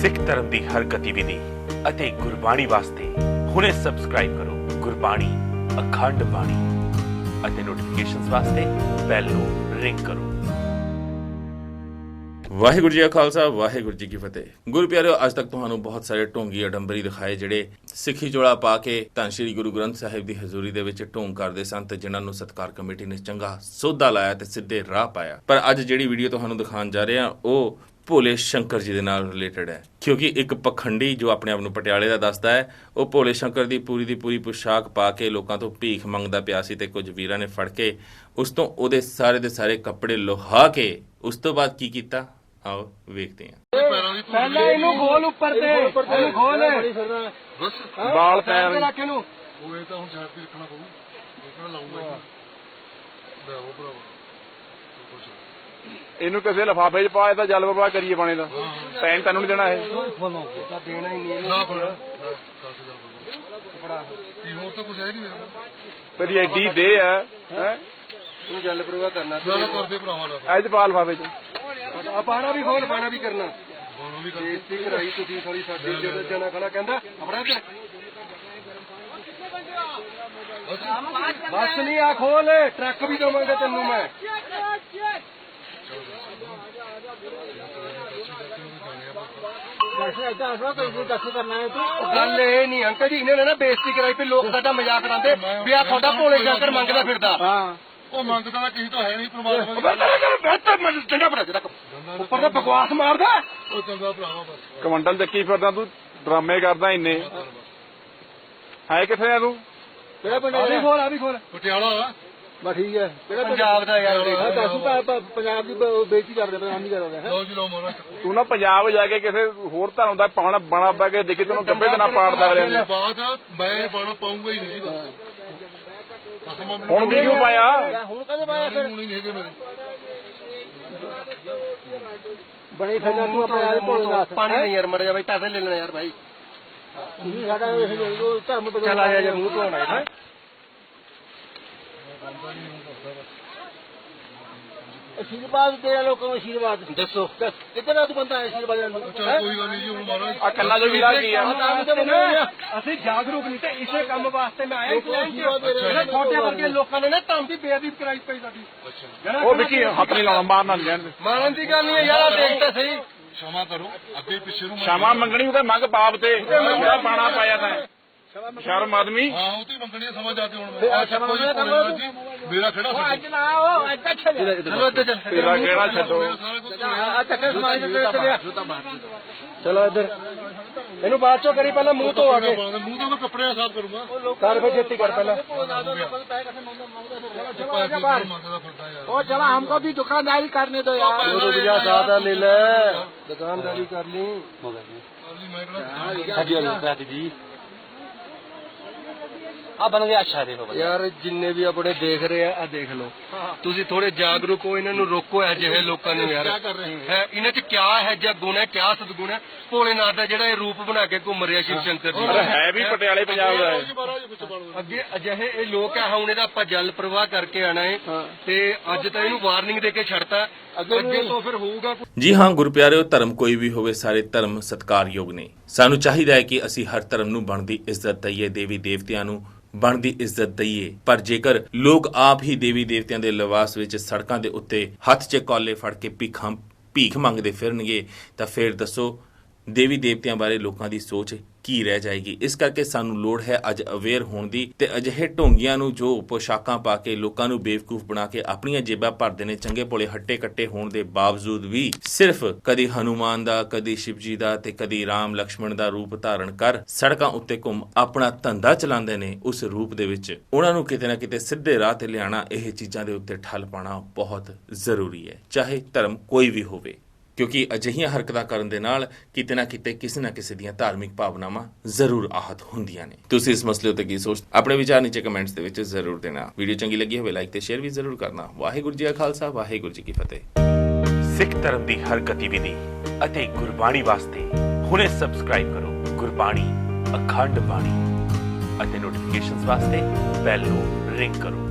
ਸਿੱਖ ਧਰਮ ਦੀ ਹਰ ਗਤੀਵਿਧੀ ਅਤੇ ਗੁਰਬਾਣੀ ਵਾਸਤੇ ਹੁਣੇ ਸਬਸਕ੍ਰਾਈਬ ਕਰੋ ਗੁਰਬਾਣੀ ਅਖੰਡ ਬਾਣੀ ਅਤੇ ਨੋਟੀਫਿਕੇਸ਼ਨਸ ਵਾਸਤੇ ਬੈਲ ਨੂੰ ਰਿੰਗ ਕਰੋ। ਵਾਹਿਗੁਰੂ ਜੀ ਕਾ ਖਾਲਸਾ, ਵਾਹਿਗੁਰੂ ਜੀ ਕੀ ਫਤਿਹ। ਗੁਰੂ ਪਿਆਰਿਓ, ਅੱਜ ਤੱਕ ਤੁਹਾਨੂੰ ਬਹੁਤ ਸਾਰੇ ਢੋਂਗੀ ਅਡੰਬਰੀ ਦਿਖਾਏ ਜਿਹੜੇ ਸਿੱਖੀ ਜੋੜਾ ਪਾ ਕੇ ਧੰਨ ਸ਼੍ਰੀ ਗੁਰੂ ਗ੍ਰੰਥ ਸਾਹਿਬ ਦੀ ਹਜ਼ੂਰੀ ਦੇ ਵਿੱਚ ਢੋਂਗ ਕਰਦੇ ਸਨ ਤੇ ਜਿਨ੍ਹਾਂ ਨੂੰ ਸਤਕਾਰ ਕਮੇਟੀ ਨੇ ਚੰਗਾ ਸੋਧਾ ਲਾਇਆ ਤੇ ਸਿੱਧੇ ਰਾਹ ਪਾਇਆ। ਪਰ ਅੱਜ ਜਿਹੜੀ ਵੀਡੀਓ ਤੁਹਾਨੂੰ ਦਿਖਾਉਣ ਜਾ ਰਹੇ ਹਾਂ, ਉਹ ਭੋਲੇ ਸ਼ੰਕਰ ਜੀ ਦੇ ਨਾਲ ਰਿਲੇਟਡ ਹੈ। ਕਿਉਂਕਿ ਇੱਕ ਪਖੰਡੀ ਜੋ ਆਪਣੇ ਆਪ ਨੂੰ ਪਟਿਆਲੇ ਦਾ ਦੱਸਦਾ ਹੈ ਉਹ ਭੋਲੇ ਸ਼ੰਕਰ ਦੀ ਪੂਰੀ ਦੀ ਪੂਰੀ ਪੁਸ਼ਾਕ ਪਾ ਕੇ ਲੋਕਾਂ ਤੋਂ ਭੀਖ ਮੰਗਦਾ ਪਿਆ ਸੀ ਤੇ ਕੁਝ ਵੀਰਾਂ ਨੇ ਫੜ ਕੇ ਉਸ ਤੋਂ ਉਹਦੇ ਸਾਰੇ ਦੇ ਸਾਰੇ ਕੱਪੜੇ ਲੋਹਾ ਕੇ ਉਸ ਤੋਂ ਬਾਅਦ ਕੀ ਕੀਤਾ? ਆਓ ਵੇਖਦੇ ਹਾਂ। ਪਹਿਲਾਂ ਇਹਨੂੰ ਖੋਲ ਉੱਪਰ ਤੇ ਇਹਨੂੰ ਖੋਲ ਬਾਲ ਪੈਰ। ਰੱਖ ਇਹਨੂੰ। ਉਹ ਇਹ ਤਾਂ ਹੁਣ ਸਾਈਡ ਤੇ ਰੱਖਣਾ ਪਊ। ਇਹ ਕਿਹੜਾ ਲਾਉਂਗਾ ਉਹ ਭਰਾਵਾ। ਇਹਨੂੰ ਕਿਸੇ ਲਿਫਾਫੇ 'ਚ ਪਾ ਇਹ ਤਾਂ ਜਲ ਪ੍ਰਵਾਹ ਕਰੀਏ ਪਾਣੀ ਦਾ। ਟਾਈਮ ਤੈਨੂੰ ਨਹੀਂ ਦੇਣਾ ਇਹ। ਤਾਂ ਦੇਣਾ ਹੀ ਨਹੀਂ। ਨਾ ਫੜ। ਦੱਸ ਜਾ ਕੀ ਹੋਰ ਤਾਂ ਕੁਝ ਹੈ ਨਹੀਂ ਮੇਰੇ ਕੋਲ। ਤੇਰੀ ਐਡੀ ਦੇ ਆ ਹੈ? ਇਹਨੂੰ ਜਲ ਪ੍ਰਵਾਹ ਕਰਨਾ ਨਾ ਕਰਦੇ ਭਰਾਵਾ ਦਾ ਐਜ ਪਾ ਲਿਫਾਫੇ 'ਚ। ਆ ਪਾਣਾ ਵੀ ਖੋਲ ਪਾਣਾ ਵੀ ਕਰਨਾ। ਬਾਣੋ ਵੀ ਕਰ ਬੇਇੱਜ਼ਤੀ ਕਰਾਈ ਤੁਸੀਂ ਥੋੜੀ ਸਾਡੀ ਜਦੋਂ ਜਨਾ ਖਣਾ ਕਹਿੰਦਾ ਆਪਣਾ ਤੇ ਬਸ ਨਹੀਂ ਆ ਖੋਲ। ਟਰੱਕ ਵੀ ਦਵਾਂਗਾ ਤੈਨੂੰ ਮੈਂ। ਗੱਲ ਇਹ ਨਹੀਂ ਅੰਕਲ ਜੀ ਇਹਨਾਂ ਨੇ ਨਾ ਬੇਇੱਜ਼ਤੀ ਕਰਾਈ ਵੀ ਲੋਕ ਸਾਡਾ ਮਜ਼ਾਕ ਉਡਾਉਂਦੇ ਵੀ ਆ ਤੁਹਾਡਾ ਭੋਲੇ ਸ਼ੰਕਰ ਮੰਗਦਾ ਫਿਰਦਾ। ਹਾਂ। ਉਹ ਮੰਗਦਾ ਤਾਂ ਕਿਸੇ ਤੋਂ ਹੈ ਨਹੀਂ ਪ੍ਰਮਾਤਮਾ ਦੀ। ਬਿਹਤਰ ਮੈਨੂੰ ਚੰਗਾ ਬਣਾ ਦੇ ਰੱਖ। ਉੱਪਰ ਤਾਂ ਬਕਵਾਸ ਮਾਰਦਾ। ਉਹ ਚੰਗਾ ਭਰਾਵਾ ਬਸ। ਕਮੰਡਲ ਚੱਕੀ ਫਿਰਦਾ ਤੂੰ? ਡਰਾਮੇ ਕਰਦਾ ਇੰਨੇ। ਹੈ ਕਿੱਥੇ ਆ ਤੂੰ? ਕਿਹੜਾ ਪਿੰਡ ਆ ਵੀ ਖੋਲ ਆ ਵੀ ਖੋਲ। ਪਟਿਆਲਾ ਬਸ ਠੀਕ ਹੈ। ਪੰਜਾਬ ਦਾ ਯਾਰ ਦੱਸ ਪੰਜਾਬ ਦੀ ਬੇਇੱਜ਼ਤੀ ਕਰਦੇ ਪੰਜਾਬ ਨਹੀਂ ਕਰਦੇ ਮੋਰਾ ਤੂੰ ਨਾ ਪੰਜਾਬ ਜਾ ਕੇ ਕਿਸੇ ਹੋਰ ਧਰਮ ਦਾ ਪਾਣਾ ਬਣਾ ਪਾ ਕੇ ਦੇਖੀ ਤੈਨੂੰ ਗੱਬੇ ਤੇ ਨਾ ਪਾੜਦਾ ਅਗਲੇ ਨੇ ਬਾਤ ਮੈਂ ਬਾਣੋ ਪਾਉਂਗਾ ਹੀ ਨਹੀਂ ਹੁਣ ਵੀ ਕਿਉਂ ਪਾਇਆ? ਹੁਣ ਕਦੇ ਪਾਇਆ ਨਹੀਂ ਹੈਗੇ ਮੇਰੇ। ਬਣੇ ਫਿਰਦਾ ਤੂੰ ਆਪਣੇ ਆਪ ਭੋਲਦਾ ਪਾਣੀ ਨਹੀਂ ਯਾਰ ਮਰ ਜਾ ਬਾਈ ਪੈਸੇ ਲੈ ਲੈਣਾ ਯਾਰ ਭਾਈ ਧਰਮ ਚਲ ਆ ਜਾ ਮੂੰਹ ਧੋਣਾ ਹੈ? ਆਸ਼ੀਰਵਾਦ ਦੇਣਾ ਲੋਕਾਂ ਨੂੰ ਆਸ਼ੀਰਵਾਦ ਦੱਸੋ। ਕਿੱਧਰ ਦਾ ਤੂੰ ਬੰਦਾ ਹੈ ਆਸ਼ੀਰਵਾਦ ਲੈਣ ਨੂੰ ਕੋਈ ਗੱਲ ਨਹੀਂ ਜੀ ਹੁਣ ਮਾਰੋ। ਆ ਕੱਲਾ ਜੋ ਵੀਰਾ ਕੀ ਆ। ਅਸੀਂ ਜਾਗਰੂਕ ਨਹੀਂ ਤੇ ਇਸੇ ਕੰਮ ਵਾਸਤੇ ਮੈਂ ਆਇਆ ਜਿਹੜਾ ਛੋਟੇ ਵਰਗੇ ਲੋਕਾਂ ਨੇ ਨਾ ਤਾਂ ਵੀ ਬੇਅਦਬੀ ਕਰਾਈ ਪਈ ਸਾਡੀ। ਉਹ ਵਿੱਕੀ ਹੱਥ ਨਹੀਂ ਲਾਉਣਾ ਮਾਰਨਾ ਨਹੀਂ ਜਾਣਦੇ ਮਾਰਨ ਦੀ ਗੱਲ ਨਹੀਂ ਹੈ ਯਾਰ ਆ ਦੇਖ ਤਾਂ ਸਹੀ। ਸ਼ਮਾ ਕਰੋ ਅੱਗੇ ਪਿੱਛੇ ਨੂੰ ਸ਼ਮਾ ਮੰਗਣੀ ਉਹਦਾ ਮੰਗ ਬਾਪ ਤੇ। ਜਿਹੜਾ ਪਾਣਾ ਪਾਇਆ ਤਾਂ। ਸ਼ਰਮ ਆਦਮੀ? ਹਾਂ ਉਹ ਤੇ ਮੰਗਣੀ ਆ ਸਮਾਂ ਜਾ ਕੇ ਹੁਣ। ਮੈਂ ਆ ਸ਼ਰਮ ਆਉਂਦੀ ਕਰ ਲਓ ਜੀ ਮੇਰਾ ਖੇੜਾ ਉਹ ਅੱਜ ਨਾ ਉਹ ਅੱਜ ਤੱਕ ਚੱਲੇ ਚਲੋ ਇੱਥੇ ਚੱਲ। ਤੇਰਾ ਖੇੜਾ ਛੱਡੋ। ਆ ਚੱਕਰ ਸਮਾਜ ਦੇ ਚੱਲਿਆ। ਚਲੋ ਇੱਧਰ। ਇਹਨੂੰ ਬਾਅਦ ਚੋਂ ਕਰੀ ਪਹਿਲਾਂ ਮੂੰਹ ਧੋ ਆ ਕੇ। ਮੂੰਹ ਤੋਂ ਮੈਂ ਕੱਪੜੇ ਸਾਫ਼ ਕਰੂੰਗਾ। ਕਰ ਫੇ ਛੇਤੀ ਕਰ ਪਹਿਲਾਂ। ਉਹ ਚਲਾ ਹਮਕੋ ਵੀ ਦੁਕਾਨਦਾਰੀ ਕਰਨੇ ਦੋ ਯਾਰ। ਉਹ ਰੁਪਿਆ ਸਾਦਾ ਲੈ ਲੈ। ਦੁਕਾਨਦਾਰੀ ਕਰਨੀ ਹੋ ਗਈ ਮੈਂ ਕਿਹੜਾ ਹਾਂ ਜੀ। ਆ ਬਣ ਗਿਆ ਅੱਛਾ ਦੇਖੋ ਯਾਰ ਜਿੰਨੇ ਵੀ ਆਪਣੇ ਦੇਖ ਰਹੇ ਆ ਆ ਦੇਖ ਲਓ। ਤੁਸੀਂ ਥੋੜੇ ਜਾਗਰੂਕ ਹੋ ਇਹਨਾਂ ਨੂੰ ਰੋਕੋ ਇਹ ਜਿਹੇ ਲੋਕਾਂ ਨੂੰ ਯਾਰ। ਹੈ? ਇਹਨਾਂ 'ਚ ਕਿਆ ਹੈ ਜਾਂ ਗੁਣ ਹੈ ਕਿਆ ਸਦਗੁਣ ਹੈ? ਭੋਲੇਨਾਥ ਦਾ ਜਿਹੜਾ ਇਹ ਰੂਪ ਬਣਾ ਕੇ ਘੁੰਮ ਰਿਹਾ ਸ਼ਿਵ ਸ਼ੰਕਰ ਜੀ। ਹੈ ਵੀ ਪਟਿਆਲੇ ਪੰਜਾਬ ਦਾ ਹੈ। ਬਾਣੋ ਅੱਗੇ ਅਜਿਹੇ ਇਹ ਲੋਕ ਆ ਹੁਣ ਇਹਦਾ ਆਪਾਂ ਜਲ ਪ੍ਰਵਾਹ ਕਰਕੇ ਆਣਾ ਹੈ। ਤੇ ਅੱਜ ਤਾਂ ਇਹਨੂੰ ਵਾਰਨਿੰਗ ਦੇ ਕੇ ਛੱਡਤਾ। ਅੱਗੇ ਤੋਂ ਫਿਰ ਹੋਊਗਾ ਜੀ ਹਾਂ ਗੁਰੂ ਪਿਆਰਿਓ ਧਰਮ ਕੋਈ ਵੀ ਹੋਵੇ ਸਾਰੇ ਧਰਮ ਸਤਕਾਰਯੋਗ ਨੇ। ਸਾਨੂੰ ਚਾਹੀਦਾ ਹੈ ਕਿ ਅਸੀਂ ਹਰ ਧਰਮ ਨੂੰ ਬਣਦੀ ਇੱਜ਼ਤ ਦਈਏ ਦੇਵੀ ਦੇਵਤਿਆਂ ਨੂੰ ਬਣਦੀ ਇੱਜ਼ਤ ਦਈਏ। ਪਰ ਜੇਕਰ ਲੋਕ ਆਪ ਹੀ ਦੇਵੀ ਦੇਵਤਿਆਂ ਦੇ ਲਿਵਾਸ ਵਿੱਚ ਸੜਕਾਂ ਦੇ ਉੱਤੇ ਹੱਥ 'ਚ ਕੌਲੇ ਫੜ ਕੇ ਭੀਖਾਂ ਭੀਖ ਮੰਗਦੇ ਫਿਰਨਗੇ ਤਾਂ ਫਿਰ ਦੱਸੋ ਦੇਵੀ ਦੇਵਤਿਆਂ ਬਾਰੇ ਲੋਕਾਂ ਦੀ ਸੋਚ ਕੀ ਰਹਿ ਜਾਏਗੀ? ਇਸ ਕਰਕੇ ਸਾਨੂੰ ਲੋੜ ਹੈ ਅੱਜ ਅਵੇਅਰ ਹੋਣ ਦੀ ਤੇ ਅਜਿਹੇ ਢੋਂਗੀਆਂ ਨੂੰ ਜੋ ਪੋਸ਼ਾਕਾਂ ਪਾ ਕੇ ਲੋਕਾਂ ਨੂੰ ਬੇਵਕੂਫ ਬਣਾ ਕੇ ਆਪਣੀਆਂ ਜੇਬਾਂ ਭਰਦੇ ਨੇ, ਚੰਗੇ ਭੋਲੇ ਹੱਟੇ ਕੱਟੇ ਹੋਣ ਦੇ ਬਾਵਜੂਦ ਵੀ ਸਿਰਫ ਕਦੀ ਹਨੂਮਾਨ ਦਾ, ਕਦੀ ਸ਼ਿਵਜੀ ਦਾ ਤੇ ਕਦੀ ਰਾਮ ਲక్ష్మణ ਦਾ ਰੂਪ ਧਾਰਨ ਕਰ ਸੜਕਾਂ ਉੱਤੇ ਘੁੰਮ ਆਪਣਾ ਧੰਦਾ ਚਲਾਉਂਦੇ ਨੇ ਉਸ ਰੂਪ ਦੇ ਵਿੱਚ। ਉਹਨਾਂ ਨੂੰ ਕਿਤੇ ਨਾ ਕਿਤੇ ਸਿੱਧੇ ਰਾਹ ਤੇ ਲਿਆਣਾ ਇਹ ਚੀਜ਼ਾਂ ਦੇ ਉੱਤੇ ਠੱਲ ਪਾਣਾ ਬਹੁਤ ਜ਼ਰੂਰੀ ਹੈ, ਚਾਹੇ ਧਰਮ ਕੋਈ ਵੀ ਹੋਵੇ। ਕਿਉਂਕਿ ਅਜਿਹੀਆਂ ਹਰਕਤਾਂ ਕਰਨ ਦੇ ਨਾਲ ਕਿਤੇ ਨਾ ਕਿਤੇ ਕਿਸੇ ਨਾ ਕਿਸੇ ਦੀਆਂ ਧਾਰਮਿਕ ਭਾਵਨਾਵਾਂ ਜ਼ਰੂਰ ਆਹਤ ਹੁੰਦੀਆਂ ਨੇ। ਤੁਸੀਂ ਇਸ ਮਸਲੇ ਉੱਤੇ ਕੀ ਸੋਚ, ਆਪਣੇ ਵਿਚਾਰ ਨੀਚੇ ਕਮੈਂਟਸ ਦੇ ਵਿੱਚ ਜ਼ਰੂਰ ਦੇਣਾ। ਵੀਡੀਓ ਚੰਗੀ ਲੱਗੀ ਹੋਵੇ ਲਾਈਕ ਤੇ ਸ਼ੇਅਰ ਵੀ ਜ਼ਰੂਰ ਕਰਨਾ। ਵਾਹਿਗੁਰੂ ਜੀ ਕਾ ਖਾਲਸਾ, ਵਾਹਿਗੁਰੂ ਜੀ ਕੀ ਫਤਿਹ। ਸਿੱਖ ਧਰਮ ਦੀ ਹਰ ਗਤੀਵਿਧੀ ਅਤੇ ਗੁਰਬਾਣੀ ਵਾਸਤੇ ਹੁਣੇ ਸਬਸਕ੍ਰਾਈਬ ਕਰੋ ਗੁਰਬਾਣੀ, ਅਖੰਡ ਬਾਣੀ ਅਤੇ ਨੋਟੀਫਿਕੇਸ਼ਨਸ ਵਾਸਤੇ ਬੈਲ ਨੂੰ ਰਿੰਗ ਕਰੋ।